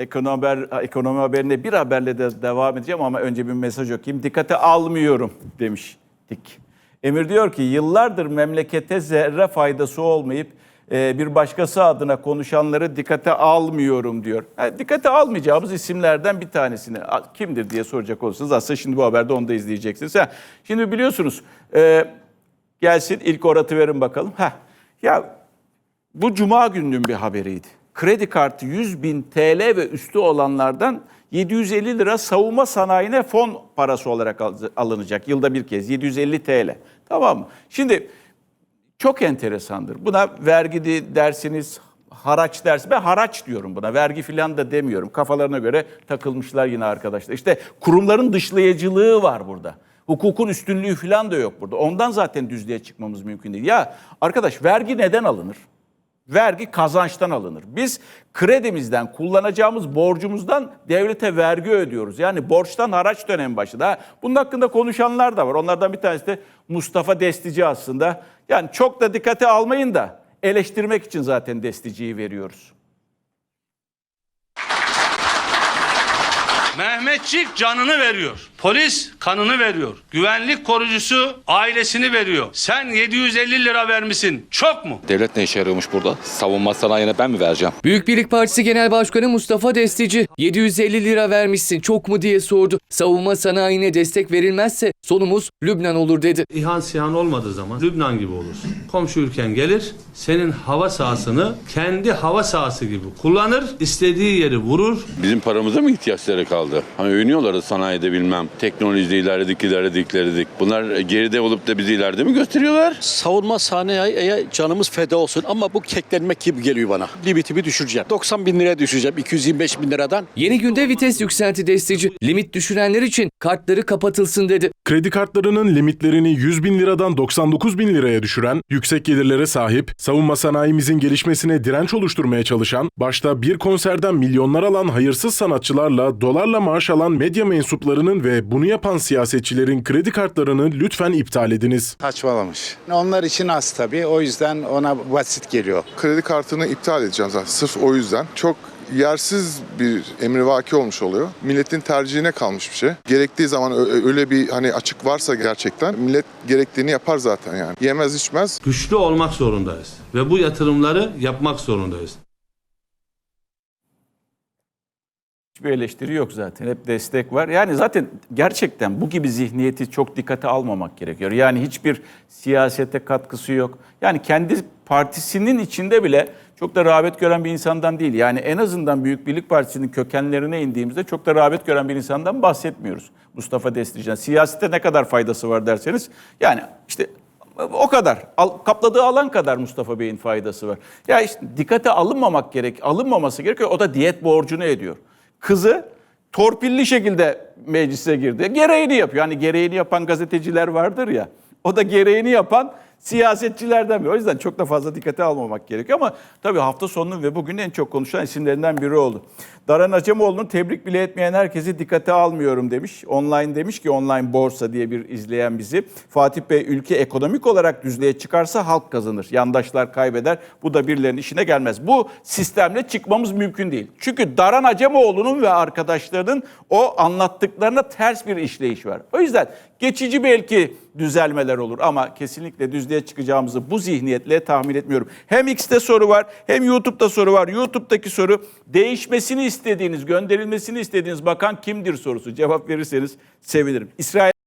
ekonomi, haber, ekonomi haberine bir haberle de devam edeceğim ama önce bir mesaj okuyayım. Dikkate almıyorum demiştik. Emir diyor ki yıllardır memlekete zerre faydası olmayıp e, bir başkası adına konuşanları dikkate almıyorum diyor. Yani dikkate almayacağımız isimlerden bir tanesini kimdir diye soracak olursanız aslında şimdi bu haberde onu da izleyeceksiniz. Ha, şimdi biliyorsunuz e, gelsin ilk oratı verin bakalım. Heh, ya bu cuma gününün bir haberiydi. Kredi kartı 100 bin TL ve üstü olanlardan 750 lira savunma sanayine fon parası olarak al- alınacak yılda bir kez 750 TL. Tamam mı? Şimdi çok enteresandır. Buna vergi de- dersiniz, haraç ders. Ben haraç diyorum buna. Vergi filan da demiyorum. Kafalarına göre takılmışlar yine arkadaşlar. İşte kurumların dışlayıcılığı var burada. Hukukun üstünlüğü filan da yok burada. Ondan zaten düzlüğe çıkmamız mümkün değil. Ya arkadaş vergi neden alınır? Vergi kazançtan alınır. Biz kredimizden, kullanacağımız borcumuzdan devlete vergi ödüyoruz. Yani borçtan haraç dönemi başladı. Ha, bunun hakkında konuşanlar da var. Onlardan bir tanesi de Mustafa Destici aslında. Yani çok da dikkate almayın da eleştirmek için zaten Destici'yi veriyoruz. Mehmetçik canını veriyor. Polis kanını veriyor. Güvenlik korucusu ailesini veriyor. Sen 750 lira vermişsin. Çok mu? Devlet ne işe yarıyormuş burada? Savunma sanayine ben mi vereceğim? Büyük Birlik Partisi Genel Başkanı Mustafa Destici 750 lira vermişsin çok mu diye sordu. Savunma sanayine destek verilmezse sonumuz Lübnan olur dedi. İhan sihan olmadığı zaman Lübnan gibi olursun. Komşu ülken gelir, senin hava sahasını kendi hava sahası gibi kullanır, istediği yeri vurur, Bizim paramıza mı ihtiyaçları kaldı? Hani övünüyorlar sanayide bilmem. Teknolojide ilerledik, ilerledik, ilerledik. Bunlar geride olup da bizi ileride mi gösteriyorlar? Savunma sahneye canımız feda olsun ama bu keklenmek gibi geliyor bana. Limitimi düşüreceğim. 90 bin liraya düşüreceğim 225 bin liradan. Yeni günde vites yükseltti Destici. Limit düşürenler için kartları kapatılsın dedi. Kredi kartlarının limitlerini 100 bin liradan 99 bin liraya düşüren, yüksek gelirlere sahip, savunma sanayimizin gelişmesine direnç oluşturmaya çalışan, başta bir konserden milyonlar alan hayırsız sanatçılarla dolarla maaş alan medya mensuplarının ve bunu yapan siyasetçilerin kredi kartlarını lütfen iptal ediniz. Saçmalamış. Onlar için az tabii. O yüzden ona basit geliyor. kredi kartını iptal edeceğim zaten sırf o yüzden. Çok yersiz bir emrivaki olmuş oluyor. Milletin tercihine kalmış bir şey. Gerektiği zaman öyle bir hani açık varsa gerçekten millet gerektiğini yapar zaten yani. Yemez içmez güçlü olmak zorundayız. Ve bu yatırımları yapmak zorundayız. Hiçbir eleştiri yok zaten. Hep destek var. Yani zaten gerçekten bu gibi zihniyeti çok dikkate almamak gerekiyor. Yani hiçbir siyasete katkısı yok. Yani kendi partisinin içinde bile çok da rağbet gören bir insandan değil. Yani en azından Büyük Birlik Partisi'nin kökenlerine indiğimizde çok da rağbet gören bir insandan bahsetmiyoruz. Mustafa Destici'den. Siyasete ne kadar faydası var derseniz yani işte o kadar. Kapladığı alan kadar Mustafa Bey'in faydası var. Ya işte dikkate alınmamak gerek, alınmaması gerekiyor. O da diyet borcunu ediyor. Kızı torpilli şekilde meclise girdi. Gereğini yapıyor. Hani gereğini yapan gazeteciler vardır ya. O da gereğini yapan siyasetçilerden biri. O yüzden çok da fazla dikkate almamak gerekiyor. Ama tabii hafta sonunun ve bugün en çok konuşulan isimlerinden biri oldu. Daran Acemoğlu'nun tebrik bile etmeyen herkesi dikkate almıyorum demiş. Online demiş ki online borsa diye bir izleyen bizi. Fatih Bey ülke ekonomik olarak düzlüğe çıkarsa halk kazanır. Yandaşlar kaybeder. Bu da birilerinin işine gelmez. Bu sistemle çıkmamız mümkün değil. Çünkü Daran Acemoğlu'nun ve arkadaşlarının o anlattıklarına ters bir işleyiş var. O yüzden geçici belki düzelmeler olur ama kesinlikle düzlüğe çıkacağımızı bu zihniyetle tahmin etmiyorum. Hem X'te soru var hem YouTube'da soru var. YouTube'daki soru değişmesini istediğiniz, gönderilmesini istediğiniz bakan kimdir sorusu. Cevap verirseniz sevinirim. İsrail